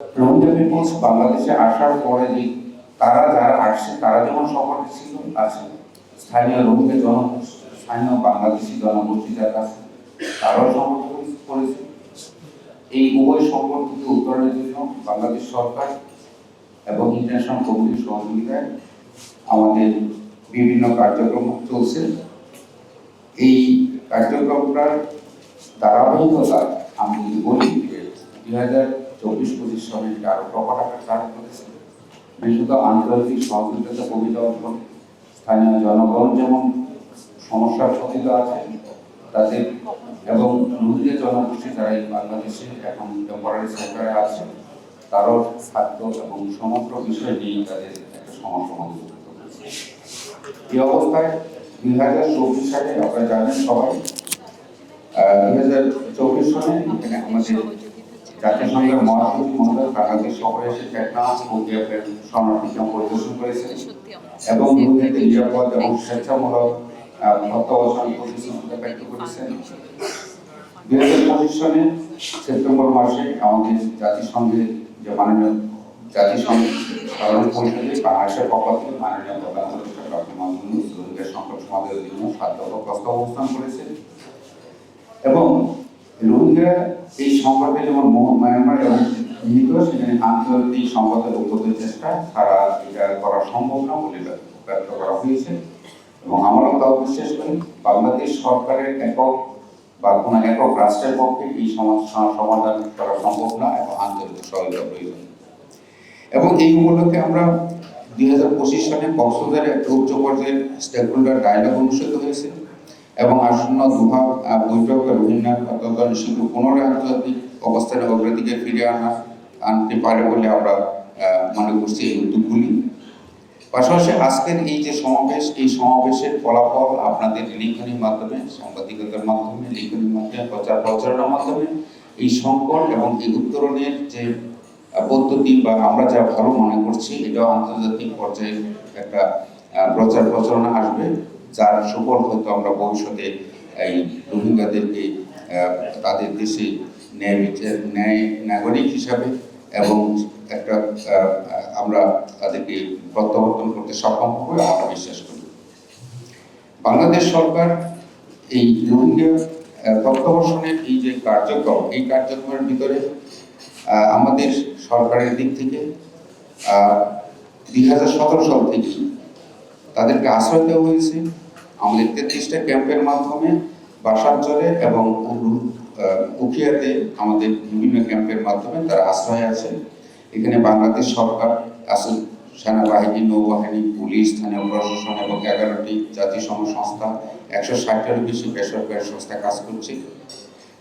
People's বাংলাদেশে আসার পরে যে তারা যারা আসছে, তারা যেমন সম্পর্কে ছিল, আছে। স্থানীয় জনগোষ্ঠী স্থানীয় বাংলাদেশি জনগোষ্ঠী যারা আছে তারাও সম্পর্ক করেছে। এই উভয় উত্তরণের জন্য বাংলাদেশ সরকার এবং ইন্টারন্যাশনাল কমিটির সহযোগিতায় আমাদের বিভিন্ন কার্যক্রম চলছে। এই কার্যক্রমটার ধারাবাহিকতা আমি বলি, দুই হাজার চব্বিশ পঁচিশ সালে এটা আরও প্রকট আকার ধারণ করেছে। বিশেষত আন্তর্জাতিক সহযোগিতা কবিতা অর্জন, স্থানীয় জনগণ যেমন সমস্যার পতিত আছে তাদের এবং রোহিঙ্গা জনগোষ্ঠী যারা এই বাংলাদেশে এখন টেম্পোরারি সেন্টারে আছে, তারও খাদ্য এবং সমগ্র বিষয় নিয়ে তাদের একটা সমস্যা করেছে। এই অবস্থায় দুই হাজার চব্বিশ সালে, আপনারা জানেন সবাই দুই হাজার চব্বিশ সালে এখানে আমাদের জাতিসংঘের মহাসচিব মহোদয় বাংলাদেশ সফরে এসে টেকনাফ ও বিএফের শরণার্থী পরিদর্শন করেছেন এবং রোগীদের নিরাপদ এবং স্বেচ্ছামূলক তত্ত্বাবধান প্রতিশ্রুতি ব্যক্ত করেছেন। দুই হাজার পঁচিশ সালে সেপ্টেম্বর মাসে আমাদের জাতিসংঘের যে মাননীয় জাতিসংঘ সাধারণ পরিষদে বাংলাদেশের পক্ষ থেকে মাননীয় প্রধান উপদেষ্টা ডক্টর মাহমুদ সংকট সমাধানের জন্য সাত প্রস্তাব অবস্থান করেছে। এবং রোহিঙ্গা এই সংকটে যেমন মায়ানমার এবং নিহিত, সেখানে আন্তর্জাতিক সংকটের উদ্যোগের চেষ্টা ছাড়া এটা করা সম্ভব না বলে ব্য- ব্যক্ত করা হয়েছে। এবং আমরাও তাও বিশ্বাস করি, বাংলাদেশ সরকারের একক বা কোনো একক রাষ্ট্রের পক্ষে এই সমস্যা সমাধান করা সম্ভব না এবং আন্তর্জাতিক সহযোগিতা প্রয়োজন। এবং এই উপলক্ষে আমরা দুই হাজার পঁচিশ সালে কক্সবাজারে উচ্চ পর্যায়ের স্টেক হোল্ডার ডায়লগ অনুষ্ঠিত হয়েছে এবং আসন্ন দুহা বৈঠকে রোহিঙ্গা তথা শিশু পুনরায় আন্তর্জাতিক অবস্থানে অগ্রাধিকার ফিরে আনা আনতে পারে বলে আমরা মনে করছি এই উদ্যোগগুলি পাশাপাশি আজকের এই যে সমাবেশ, এই সমাবেশের ফলাফল আপনাদের লিখনির মাধ্যমে, সাংবাদিকতার মাধ্যমে, লিখনির মাধ্যমে, প্রচার প্রচারণার মাধ্যমে, এই সংকট এবং এই উত্তরণের যে পদ্ধতি বা আমরা যা ভালো মনে করছি, এটাও আন্তর্জাতিক পর্যায়ে একটা প্রচার প্রচারণা আসবে। যার সুফল হয়তো আমরা ভবিষ্যতে এই রোহিঙ্গাদেরকে তাদের দেশে ন্যায় বিচার ন্যায় নাগরিক হিসাবে এবং একটা আমরা তাদেরকে প্রত্যাবর্তন করতে সক্ষম হবে আমরা বিশ্বাস করি বাংলাদেশ সরকার এই রোহিঙ্গা আহ, প্রত্যাবর্তনের এই যে কার্যক্রম এই কার্যক্রমের ভিতরে আমাদের সরকারের দিক থেকে দুই হাজার সতেরো সাল থেকে তাদেরকে আশ্রয় দেওয়া হয়েছে। আমাদের তেত্রিশটা ক্যাম্পের মাধ্যমে বাসাঞ্চলে এবং উখিয়াতে আমাদের বিভিন্ন ক্যাম্পের মাধ্যমে তারা আশ্রয় আছে। এখানে বাংলাদেশ সরকার আছে সেনাবাহিনী, নৌবাহিনী, পুলিশ, স্থানীয় প্রশাসন এবং এগারোটি জাতিসংঘ সংস্থা একশো ষাটেরও বেশি বেসরকারি সংস্থা কাজ করছে।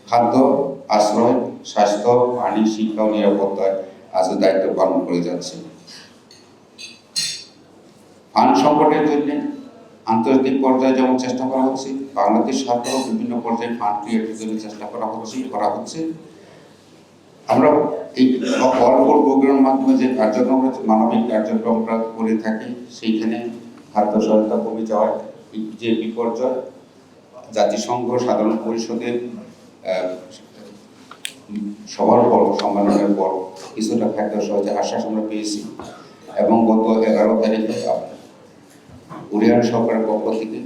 খাদ্য, আশ্রয়, স্বাস্থ্য, পানি, শিক্ষা ও নিরাপত্তায় আজও দায়িত্ব পালন করে যাচ্ছে। ফান্ড সংকটের জন্য আন্তর্জাতিক পর্যায়ে যেমন চেষ্টা করা হচ্ছে, বাংলাদেশ সরকারও বিভিন্ন পর্যায়ে ফান্ড ক্রিয়েটের জন্য চেষ্টা করা হচ্ছে করা হচ্ছে। আমরা এই অল্প প্রোগ্রামের মাধ্যমে যে কার্যক্রম, মানবিক কার্যক্রমটা করে থাকি, সেইখানে খাদ্য সহায়তা কমে যাওয়ার যে বিপর্যয়, জাতিসংঘ, সাধারণ পরিষদের সবার পর সম্মেলনের পর কিছুটা খাদ্য সহজে আশ্বাস আমরা পেয়েছি। এবং গত এগারো তারিখে কোরিয়ান সরকারের পক্ষ থেকে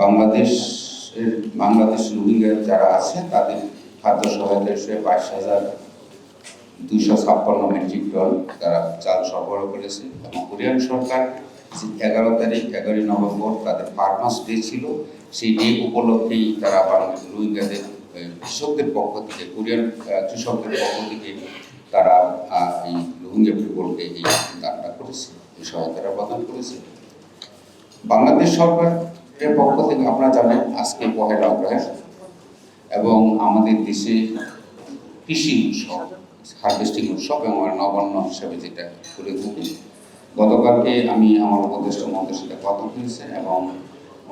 বাংলাদেশের বাংলাদেশ রোহিঙ্গা যারা আছে, তাদের খাদ্য সহায়তা হিসেবে বাইশ হাজার দুইশো ছাপ্পান্ন মেট্রিক টন তারা চাল সরবরাহ করেছে এবং কোরিয়ান সরকার এগারো তারিখ, এগারোই নভেম্বর তাদের ফার্মার্স ডে ছিল, সেই ডে উপলক্ষেই তারা বাংলাদেশ রোহিঙ্গাদের কৃষকদের পক্ষ থেকে, কোরিয়ান কৃষকদের পক্ষ থেকে তারা এই রোহিঙ্গা পিপলকে এই দানটা করেছে। সহায়তাটা প্রদান করেছে। বাংলাদেশ সরকারের পক্ষ থেকে আপনারা জানেন, আজকে পহেলা অগ্রহায়ণ এবং আমাদের দেশে কৃষি উৎসব, হার্ভেস্টিং উৎসব এবং নবান্ন হিসাবে যেটা করে থাকি গতকালকে আমি আমার উপদেষ্টা মন্ত্রীর সাথে কথা হয়েছে এবং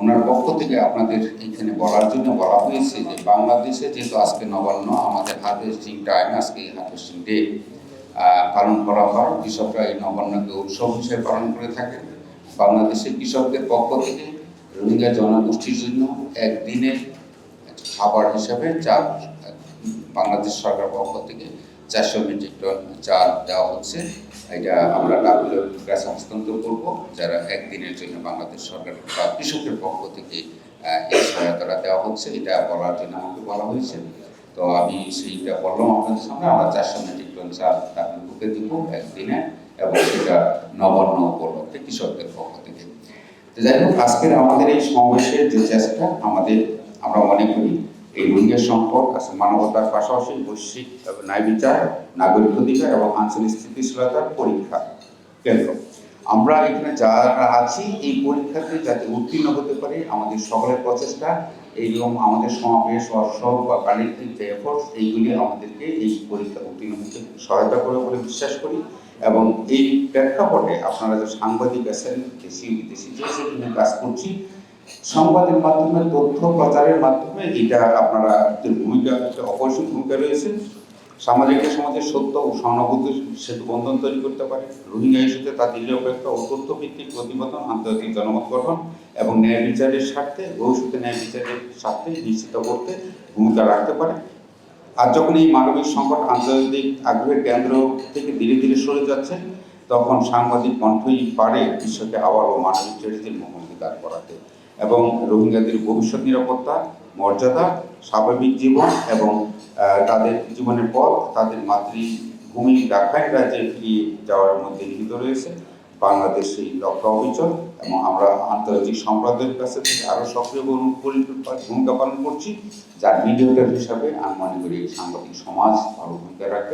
ওনার পক্ষ থেকে আপনাদের এখানে বলার জন্য বলা হয়েছে যে বাংলাদেশে যেহেতু আজকে নবান্ন, আমাদের হার্ভেস্টিং টাইম আজকে হার্ভেস্টিং ডে পালন করা হয়। কৃষকরা এই নবান্নকে উৎসব হিসেবে পালন করে থাকেন। বাংলাদেশের কৃষকদের পক্ষ থেকে রোহিঙ্গা জনগোষ্ঠীর জন্য একদিনের খাবার হিসাবে চাল বাংলাদেশ সরকার পক্ষ থেকে চারশো মেট্রিক টন চাল দেওয়া হচ্ছে। এটা আমরা ডাব্লিউএফ কাছে হস্তান্তর করব, যারা একদিনের জন্য বাংলাদেশ সরকার বা কৃষকের পক্ষ থেকে এই সহায়তাটা দেওয়া হচ্ছে। এটা বলার জন্য আমাকে বলা হয়েছে। তো আমি সেইটা বললাম আপনাদের সামনে আমরা চারশো মেট্রিক টন চাল ডাব্লিউকে দিব একদিনে এবং সেটা নবান্ন উপলক্ষে কৃষকদের পক্ষ থেকে। তো যাই হোক, আজকের আমাদের এই সমাবেশের যে চেষ্টা, আমাদের আমরা মনে করি এই রোহিঙ্গা সম্পর্ক মানবতার পাশাপাশি বৈশ্বিক ন্যায় বিচার, নাগরিক অধিকার এবং আঞ্চলিক স্থিতিশীলতার পরীক্ষা কেন্দ্র। আমরা এখানে যারা আছি, এই পরীক্ষাতে যাতে উত্তীর্ণ হতে পারে, আমাদের সকলের প্রচেষ্টা এইরকম আমাদের সমাবেশ অর্শক বা কালেক্টিভ এফোর্টস এইগুলি আমাদেরকে এই পরীক্ষা উত্তীর্ণ হতে সহায়তা করে বলে বিশ্বাস করি। এবং এই প্রেক্ষাপটে আপনারা যে সাংবাদিক আছেন, দেশি বিদেশি, যে সেখানে কাজ করছি, সংবাদের মাধ্যমে, তথ্য প্রচারের মাধ্যমে, এটা আপনারা ভূমিকা অপরিসীম ভূমিকা রয়েছে। সামাজিক সমাজের সত্য ও সহানুভূতি সেতু বন্ধন তৈরি করতে পারে। রোহিঙ্গা ইস্যুতে তাদের নিরপেক্ষ ও তথ্য ভিত্তিক প্রতিবেদন আন্তর্জাতিক জনমত গঠন এবং ন্যায় বিচারের স্বার্থে ভবিষ্যতে ন্যায় বিচারের স্বার্থে নিশ্চিত করতে ভূমিকা রাখতে পারে। আর যখন এই মানবিক সংকট আন্তর্জাতিক আগ্রহের কেন্দ্র থেকে ধীরে ধীরে সরে যাচ্ছে, তখন সাংবাদিক কণ্ঠই পারে বিশ্বকে আবারও মানবিক ট্রেডিদের মুখোমুখি দাঁড় করাতে এবং রোহিঙ্গাদের ভবিষ্যৎ নিরাপত্তা মর্যাদা, স্বাভাবিক জীবন এবং তাদের জীবনের পথ, তাদের মাতৃভূমি রাখাইন রাজ্যে ফিরিয়ে যাওয়ার মধ্যে নিহিত রয়েছে। বাংলাদেশ সেই লক্ষ্য অবিচল এবং আমরা আন্তর্জাতিক সম্প্রদায়ের কাছে থেকে আরও সক্রিয় ভূমি- ভূমিকা পালন করছি, যার মিডিয়েটর হিসাবে আমি মনে করি সাংবাদিক সমাজ ভালো ভূমিকা রাখবে।